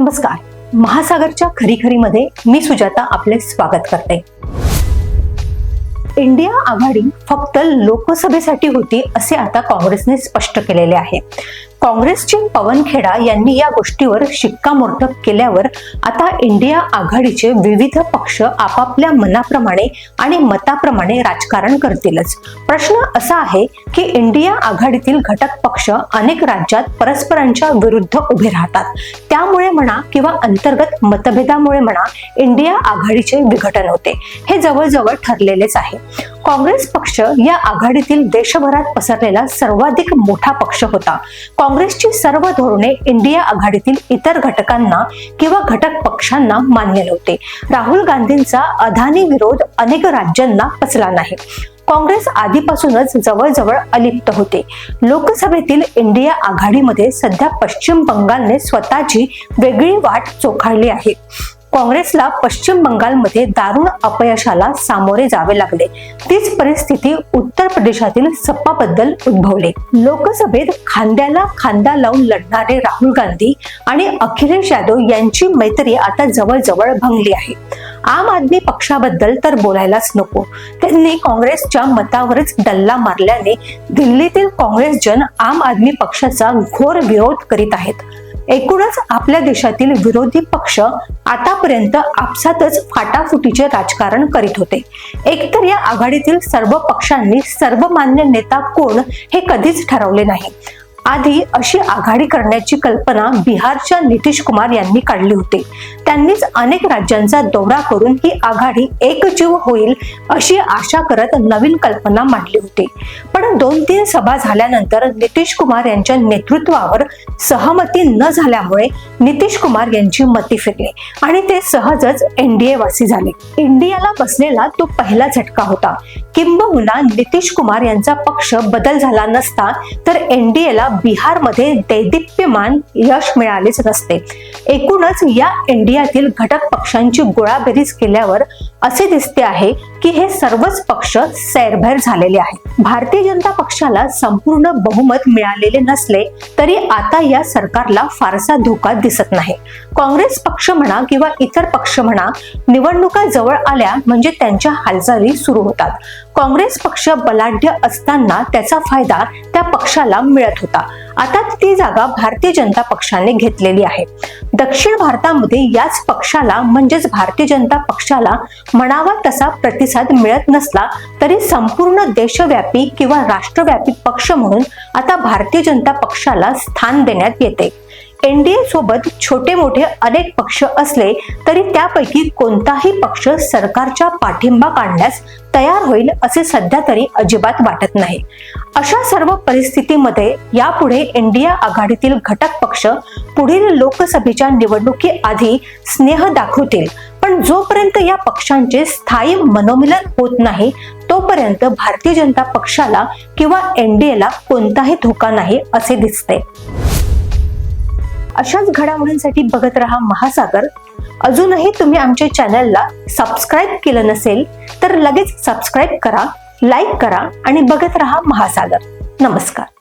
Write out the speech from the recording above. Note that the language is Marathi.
नमस्कार. महासागरच्या खरीखरीमध्ये मी सुजाता आपले स्वागत करते. इंडिया आघाडी फक्त लोकसभेसाठी होती असे आता काँग्रेसने स्पष्ट केलेले आहे. काँग्रेसचे पवन खेडा यांनी या गोष्टीवर शिक्कामोर्तब केल्यावर आता इंडिया आघाडीचे विविध पक्ष आपापल्या मनाप्रमाणे आणि मताप्रमाणे राजकारण करतीलच. प्रश्न असा आहे की इंडिया आघाडीतील घटक पक्ष अनेक राज्यात परस्परांच्या विरुद्ध उभे राहतात. त्यामुळे म्हणा किंवा अंतर्गत मतभेदामुळे म्हणा इंडिया आघाडीचे विघटन होते. हे जवळजवळ ठरलेलेच आहे. काँग्रेस पक्ष या आघाडीतील देशभरात पसरलेला सर्वाधिक मोठा पक्ष होता. काँग्रेसची सर्व धोरणे इंडिया आघाडीतील इतर घटकांना किंवा घटक पक्षांना मान्य नव्हते. राहुल गांधींचा अदानी विरोध अनेक राज्यांना पचला नाही. काँग्रेस आधीपासूनच जवळजवळ अलिप्त होते. लोकसभेतील इंडिया आघाडीमध्ये सध्या पश्चिम बंगालने स्वतःची वेगळी वाट चोखाळली आहे. काँग्रेसला पश्चिम बंगालमध्ये दारुण अपयशाला सामोरे जावे लागले. तीच परिस्थिती उत्तर प्रदेशातील सप्पाबद्दल उद्भवली. लोकसभेत खांद्याला खांदा लावून लढणारे राहुल गांधी आणि अखिलेश यादव यांची मैत्री आता जवळजवळ भंगली आहे. आम आदमी पक्षाबद्दल तर बोलायलाच नको. त्यांनी काँग्रेसच्या मतावरच डल्ला मारल्याने दिल्लीतील काँग्रेस जन आम आदमी पक्षाचा घोर विरोध करीत आहेत. एकूणच आपल्या देशातील विरोधी पक्ष आतापर्यंत आपसातच फाटाफुटीचे राजकारण करीत होते. एकतर या आघाडीतील सर्व पक्षांनी सर्वमान्य नेता कोण हे कधीच ठरवले नाही. आधी अशी आघाडी करण्याची कल्पना बिहारच्या नितीश कुमार यांनी काढली होती. त्यांनीच अनेक राज्यांचा दौरा करून ही आघाडी एकजीव होईल अशी आशा करत नवीन कल्पना मांडली होती. पण दोन तीन सभा झाल्यानंतर नितीश कुमार यांच्या नेतृत्वावर सहमती न झाल्यामुळे नितीश कुमार यांची मती फिरली आणि ते सहजच एनडीए वासी झाले. इंडियाला बसलेला तो पहिला झटका होता. किंबहुना नितीश कुमार यांचा पक्ष बदल झाला नसता तर एनडीएला बिहारमध्ये दैदिप्यमान यश मिळालेच नसते. एकूणच या इंडियातील घटक पक्षांची गोळाबेरीज केल्यावर असे दिसते आहे की हे सर्वच पक्ष सैरभैर झालेले आहेत. भारतीय जनता पक्षाला संपूर्ण बहुमत मिळालेले नसले तरी आता या सरकारला फारसा धोका दिसत नाही. काँग्रेस पक्ष म्हणा किंवा इतर पक्ष म्हणा निवडणुका जवळ आल्या म्हणजे त्यांच्या हालचाली सुरू होतात. काँग्रेस पक्ष बलाढ्य असताना त्याचा फायदा त्या पक्षाला मिळत होता. आता ती जागा भारतीय जनता पक्षाने घेतलेली आहे. दक्षिण भारतामध्ये याच पक्षाला म्हणजेच भारतीय जनता पक्षाला म्हणावा तसा प्रतिसाद मिळत नसला तरी संपूर्ण देशव्यापी किंवा राष्ट्रव्यापी पक्ष म्हणून आता भारतीय जनता पक्षाला स्थान देण्यात येते. एनडीए सोबत छोटे मोठे अनेक पक्ष असले तरी त्यापैकी कोणताही पक्ष सरकारच्या पाठिंबा काढण्यास तयार होईल असे सध्या तरी अजिबात वाटत नाही. अशा सर्व परिस्थितीमध्ये यापुढे एनडीए आघाडीतील घटक पक्ष पुढील लोकसभेच्या निवडणुकीआधी स्नेह दाखवतील. पण जोपर्यंत या पक्षांचे स्थायी मनोमिलन होत नाही तोपर्यंत भारतीय जनता पक्षाला किंवा एनडीएला कोणताही धोका नाही असे दिसते. अशाच घडामोडींसाठी बघत रहा महासागर. अजूनही तुम्ही आमच्या चॅनलला सबस्क्राईब केलं नसेल तर लगेच सबस्क्राईब करा लाईक करा आणि बघत रहा महासागर. नमस्कार.